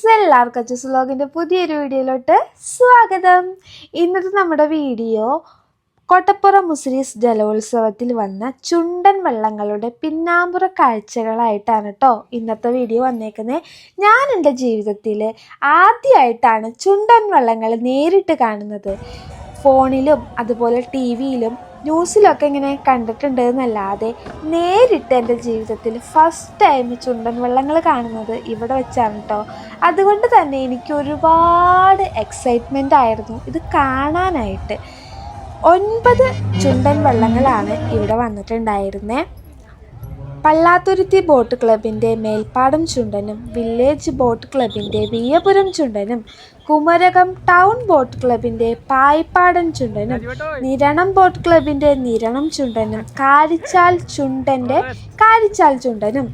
Friends എല്ലാവർക്കും അച്ചസ് വ്ലോഗിന്റെ പുതിയൊരു വീഡിയോയിലോട്ട് സ്വാഗതം. ഇന്നത്തെ നമ്മുടെ വീഡിയോ കോട്ടപ്പുറം മുസ്ലിസ് ജലോത്സവത്തിൽ വന്ന ചുണ്ടൻ വള്ളങ്ങളുടെ പിന്നാമ്പുറ കാഴ്ചകളായിട്ടാണ് കേട്ടോ ഇന്നത്തെ വീഡിയോ വന്നേക്കുന്നത് ഞാൻ എന്റെ ജീവിതത്തിൽ ആദ്യമായിട്ടാണ് ചുണ്ടൻ വള്ളങ്ങൾ നേരിട്ട് കാണുന്നത്. ഫോണിലും അതുപോലെ ടി വിയിലും ന്യൂസിലൊക്കെ ഇങ്ങനെ കണ്ടിട്ടുണ്ട് എന്നല്ലാതെ നേരിട്ട് എന്റെ ജീവിതത്തിൽ ഫസ്റ്റ് ടൈം ചുണ്ടൻ വെള്ളങ്ങൾ കാണുന്നത് ഇവിടെ വെച്ചാണ് കേട്ടോ അതുകൊണ്ട് തന്നെ എനിക്ക് ഒരുപാട് എക്സൈറ്റ്മെന്റ് ആയിരുന്നു ഇത് കാണാനായിട്ട്. ഒൻപത് ചുണ്ടൻ വെള്ളങ്ങളാണ് ഇവിടെ വന്നിട്ടുണ്ടായിരുന്നത് പള്ളാത്തുരുത്തി ബോട്ട് ക്ലബിന്റെ മേൽപ്പാടം ചുണ്ടനും വില്ലേജ് ബോട്ട് ക്ലബിന്റെ വിയപുരം ചുണ്ടനും കുമരകം ടൗൺ ബോട്ട് ക്ലബിന്റെ പായിപ്പാടൻ ചുണ്ടനും നിരണം ബോട്ട് ക്ലബിന്റെ നിരണം ചുണ്ടനും കാരിച്ചാൽ ചുണ്ടന്റെ കാരിച്ചാൽ ചുണ്ടനും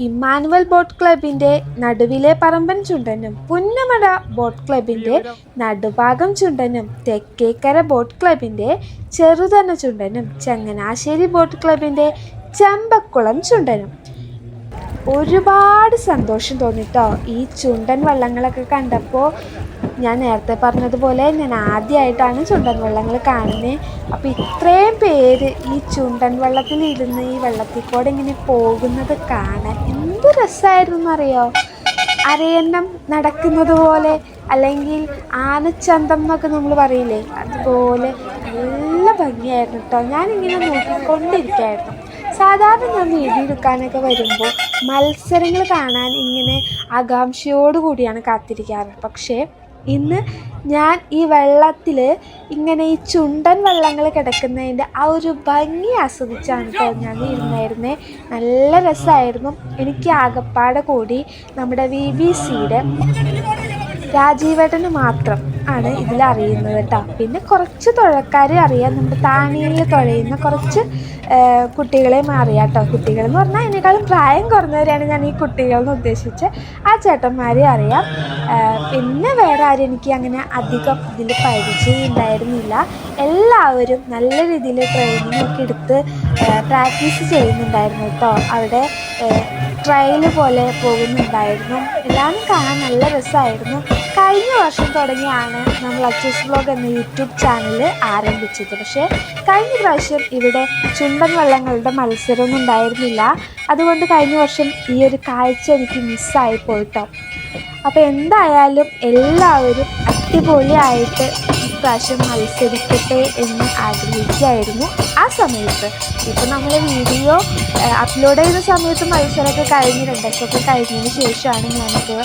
ഇമ്മാനുവൽ ബോട്ട് ക്ലബിന്റെ നടുവിലെ പറമ്പൻ ചുണ്ടനും പുന്നമട ബോട്ട് ക്ലബിന്റെ നടുഭാഗം ചുണ്ടനും തെക്കേക്കര ബോട്ട് ക്ലബിന്റെ ചെറുതന ചുണ്ടനും ചങ്ങനാശ്ശേരി ബോട്ട് ക്ലബിന്റെ ചെമ്പക്കുളം ചുണ്ടനും. ഒരുപാട് സന്തോഷം തോന്നിട്ടോ ഈ ചുണ്ടൻ വള്ളങ്ങളൊക്കെ കണ്ടപ്പോൾ ഞാൻ നേരത്തെ പറഞ്ഞതുപോലെ ഞാൻ ആദ്യമായിട്ടാണ് ചുണ്ടൻ വള്ളങ്ങൾ കാണുന്നത് അപ്പോൾ ഇത്രയും പേര് ഈ ചുണ്ടൻ വള്ളത്തിൽ ഇരുന്ന് ഈ വെള്ളത്തിൽ കൂടെ ഇങ്ങനെ പോകുന്നത് കാണാൻ എന്ത് രസമായിരുന്നു എന്നറിയോ അരയന്നം നടക്കുന്നത് പോലെ അല്ലെങ്കിൽ ആനച്ചന്തം എന്നൊക്കെ നമ്മൾ പറയില്ലേ? അതുപോലെ നല്ല ഭംഗിയായിരുന്നു കേട്ടോ. ഞാനിങ്ങനെ നോക്കിക്കൊണ്ടിരിക്കുകയായിരുന്നു സാധാരണ ഞാൻ വീഡിയോ എടുക്കാനൊക്കെ വരുമ്പോൾ മത്സരങ്ങൾ കാണാൻ ഇങ്ങനെ ആകാംക്ഷയോടു കൂടിയാണ് കാത്തിരിക്കാറ്. പക്ഷേ ഇന്ന് ഞാൻ ഈ വെള്ളത്തിൽ ഇങ്ങനെ ഈ ചുണ്ടൻ വെള്ളങ്ങൾ കിടക്കുന്നതിന്റെ ആ ഒരു ഭംഗി ആസ്വദിച്ചാണ് കേട്ടോ ഞാൻ ഇരുന്നായിരുന്നേ. നല്ല രസമായിരുന്നു. എനിക്ക് ആകപ്പാടെ കൂടി നമ്മുടെ വി ബി സിയുടെ രാജീവേട്ടന് മാത്രം ആണ് ഇതിൽ അറിയുന്നത് കേട്ടോ. പിന്നെ കുറച്ച് തുഴക്കാർ അറിയാം. നമ്മുടെ താണിയിൽ തുഴയുന്ന കുറച്ച് കുട്ടികളെ അറിയാം കേട്ടോ. കുട്ടികൾ എന്ന് പറഞ്ഞാൽ അതിനേക്കാളും പ്രായം കുറഞ്ഞവരെയാണ് ഞാൻ ഈ കുട്ടികളെന്ന് ഉദ്ദേശിച്ച്. ആ ചേട്ടന്മാരെ അറിയാം. പിന്നെ വേറെ ആരും എനിക്ക് അങ്ങനെ അധികം ഇതിൽ പരിചയം ഉണ്ടായിരുന്നില്ല എല്ലാവരും നല്ല രീതിയിൽ ട്രെയിനിങ് ഒക്കെ എടുത്ത് പ്രാക്ടീസ് ചെയ്യുന്നുണ്ടായിരുന്നു കേട്ടോ. അവിടെ ട്രയൽ പോലെ പോകുന്നുണ്ടായിരുന്നു. എല്ലാവരും കാണാൻ നല്ല രസമായിരുന്നു കഴിഞ്ഞ വർഷം തുടങ്ങിയാണ് നമ്മൾ അച്ചൂസ് ബ്ലോഗ് എന്ന യൂട്യൂബ് ചാനൽ ആരംഭിച്ചത്. പക്ഷേ കഴിഞ്ഞ പ്രാവശ്യം ഇവിടെ ചുണ്ടൻ വള്ളങ്ങളുടെ മത്സരമൊന്നും ഉണ്ടായിരുന്നില്ല. അതുകൊണ്ട് കഴിഞ്ഞ വർഷം ഈ ഒരു കാഴ്ച എനിക്ക് മിസ്സായി പോയിട്ടോ. അപ്പോൾ എന്തായാലും എല്ലാവരും അടിപൊളിയായിട്ട് ഇപ്രാവശ്യം മത്സരിക്കട്ടെ എന്ന് ആഗ്രഹിക്കുകയായിരുന്നു ആ സമയത്ത്. ഇപ്പോൾ നമ്മൾ വീഡിയോ അപ്ലോഡ് ചെയ്യുന്ന സമയത്ത് മത്സരമൊക്കെ കഴിഞ്ഞ് രണ്ടാഴ്ചയൊക്കെ കഴിഞ്ഞതിന് ശേഷമാണ് ഞാനത്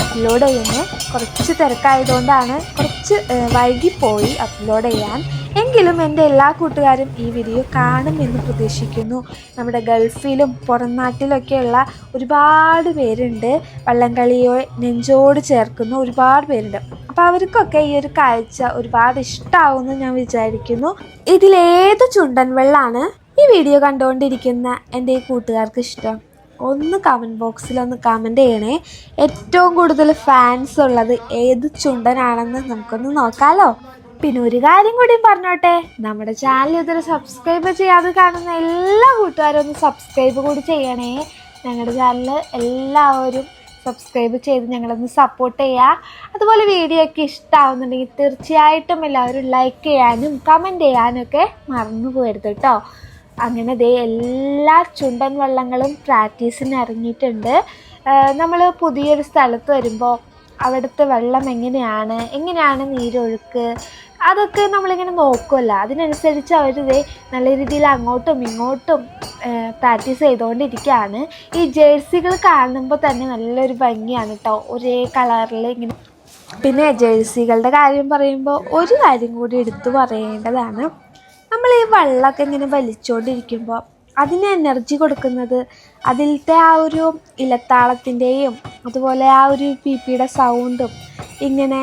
അപ്ലോഡ് ചെയ്യുന്നത്. കുറച്ച് തിരക്കായതുകൊണ്ടാണ് കുറച്ച് വൈകിപ്പോയി അപ്ലോഡ് ചെയ്യാൻ. എങ്കിലും എന്റെ എല്ലാ കൂട്ടുകാരും ഈ വീഡിയോ കാണുമെന്ന് പ്രതീക്ഷിക്കുന്നു. നമ്മുടെ ഗൾഫിലും പുറം നാട്ടിലൊക്കെയുള്ള ഒരുപാട് പേരുണ്ട്. വള്ളംകളിയോ നെഞ്ചോട് ചേർക്കുന്ന ഒരുപാട് പേരുണ്ട്. അപ്പോൾ അവർക്കൊക്കെ ഈ ഒരു കാഴ്ച ഒരുപാട് ഇഷ്ടമാവുമെന്ന് ഞാൻ വിചാരിക്കുന്നു. ഇതിലേത് ചുണ്ടൻ വെള്ളമാണ് ഈ വീഡിയോ കണ്ടുകൊണ്ടിരിക്കുന്ന എന്റെ ഈ കൂട്ടുകാർക്ക് ഇഷ്ടം? ഒന്ന് കമന്റ് ബോക്സിൽ ഒന്ന് ചെയ്യണേ. ഏറ്റവും കൂടുതൽ ഫാൻസ് ഉള്ളത് ഏത് ചുണ്ടനാണെന്ന് നമുക്കൊന്ന് നോക്കാമല്ലോ പിന്നെ ഒരു കാര്യം കൂടി പറഞ്ഞോട്ടെ. നമ്മുടെ ചാനൽ ഇതുവരെ സബ്സ്ക്രൈബ് ചെയ്യാതെ കാണുന്ന എല്ലാ കൂട്ടുകാരും ഒന്ന് സബ്സ്ക്രൈബ് കൂടി ചെയ്യണേ. ഞങ്ങളുടെ ചാനൽ എല്ലാവരും സബ്സ്ക്രൈബ് ചെയ്ത് ഞങ്ങളൊന്ന് സപ്പോർട്ട് ചെയ്യുക അതുപോലെ വീഡിയോ ഒക്കെ ഇഷ്ടമാവുന്നുണ്ടെങ്കിൽ തീർച്ചയായിട്ടും എല്ലാവരും ലൈക്ക് ചെയ്യാനും കമന്റ് ചെയ്യാനൊക്കെ മറന്നു പോരുത് കേട്ടോ അങ്ങനെ ദേ എല്ലാ ചുണ്ടൻ വള്ളങ്ങളും പ്രാക്ടീസിന് ഇറങ്ങിയിട്ടുണ്ട്. നമ്മൾ പുതിയൊരു സ്ഥലത്ത് വരുമ്പോൾ അവിടുത്തെ വെള്ളം എങ്ങനെയാണ്? എങ്ങനെയാണ് നീരൊഴുക്ക്? അതൊക്കെ നമ്മളിങ്ങനെ നോക്കുമല്ലോ അതിനനുസരിച്ച് അവർ നല്ല രീതിയിൽ അങ്ങോട്ടും ഇങ്ങോട്ടും പ്രാക്ടീസ് ചെയ്തുകൊണ്ടിരിക്കുകയാണ് ഈ ജേഴ്സികൾ കാണുമ്പോൾ തന്നെ നല്ലൊരു ഭംഗിയാണ് കേട്ടോ ഒരേ കളറിൽ ഇങ്ങനെ. പിന്നെ ജേഴ്സികളുടെ കാര്യം പറയുമ്പോൾ ഒരു കാര്യം കൂടി എടുത്തു പറയേണ്ടതാണ്. നമ്മൾ ഈ വെള്ളമൊക്കെ ഇങ്ങനെ വലിച്ചുകൊണ്ടിരിക്കുമ്പോൾ അതിന് എനർജി കൊടുക്കുന്നത് അതിലത്തെ ആ ഒരു ഇലത്താളത്തിന്റെയും അതുപോലെ ആ ഒരു പി പിയുടെ സൗണ്ടും ഇങ്ങനെ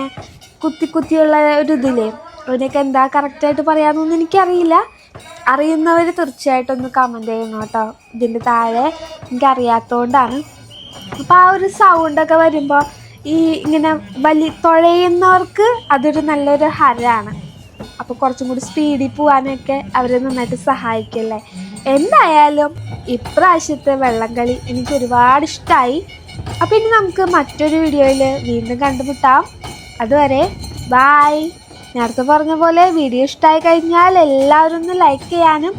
കുത്തി കുത്തിയുള്ള ഒരു ഇതില്ലേ? അതിനൊക്കെ എന്താ കറക്റ്റായിട്ട് പറയാമെന്നൊന്നും എനിക്കറിയില്ല. അറിയുന്നവർ തീർച്ചയായിട്ടും ഒന്ന് കമന്റ് ചെയ്യണം കേട്ടോ. ഇതിന്റെ താഴെ എനിക്കറിയാത്തതുകൊണ്ടാണ് അപ്പോൾ ആ ഒരു സൗണ്ടൊക്കെ വരുമ്പോൾ ഈ ഇങ്ങനെ വലി തുഴയുന്നവർക്ക് അതൊരു നല്ലൊരു ഹരമാണ് അപ്പോൾ കുറച്ചും കൂടി സ്പീഡിൽ പോകാനൊക്കെ അവരെ നന്നായിട്ട് സഹായിക്കല്ലേ എന്തായാലും ഇപ്രാവശ്യത്തെ വെള്ളംകളി എനിക്ക് ഒരുപാട് ഇഷ്ടമായി അപ്പോൾ ഇനി നമുക്ക് മറ്റൊരു വീഡിയോയിൽ വീണ്ടും കണ്ടുമുട്ടാം. അതുവരെ ബായ് നേരത്തെ പറഞ്ഞ പോലെ വീഡിയോ ഇഷ്ടമായി കഴിഞ്ഞാൽ എല്ലാവരും ഒന്ന് ലൈക്ക് ചെയ്യാനും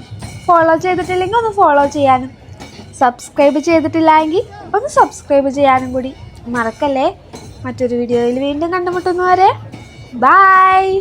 ഫോളോ ചെയ്തിട്ടില്ലെങ്കിൽ ഒന്ന് ഫോളോ ചെയ്യാനും. സബ്സ്ക്രൈബ് ചെയ്തിട്ടില്ലെങ്കിൽ ഒന്ന് സബ്സ്ക്രൈബ് ചെയ്യാനും കൂടി. മറക്കല്ലേ? മറ്റൊരു വീഡിയോയിൽ വീണ്ടും കണ്ടുമുട്ടുന്നവരെ ബായ്